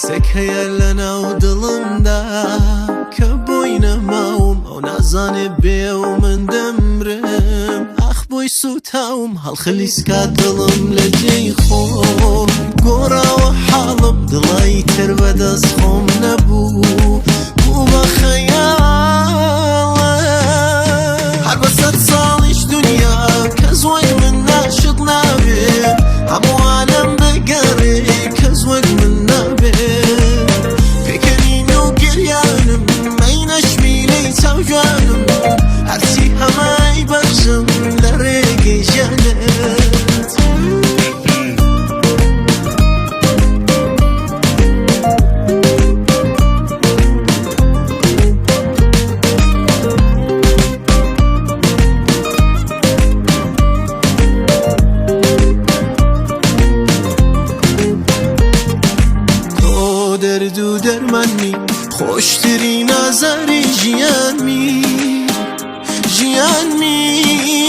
کەسێک هەیە لە ناو دڵمدا کە بۆی نەماوم ئەو نازانێ بێ و من دەمرم ئەخ بۆی سوتاوم هەڵخلیسکا دڵم لە جێی خۆم گۆڕاوە حاڵم دڵی تر بەدەست خۆم نەبوو بوو بە خەیاڵە هەر بە سەد ساڵیش دنیا کە زۆی من ناشت نابێ هەمووانم دەگەڕێ کە زوەک من گردو در من می خوشتری نظری جیان می جیان می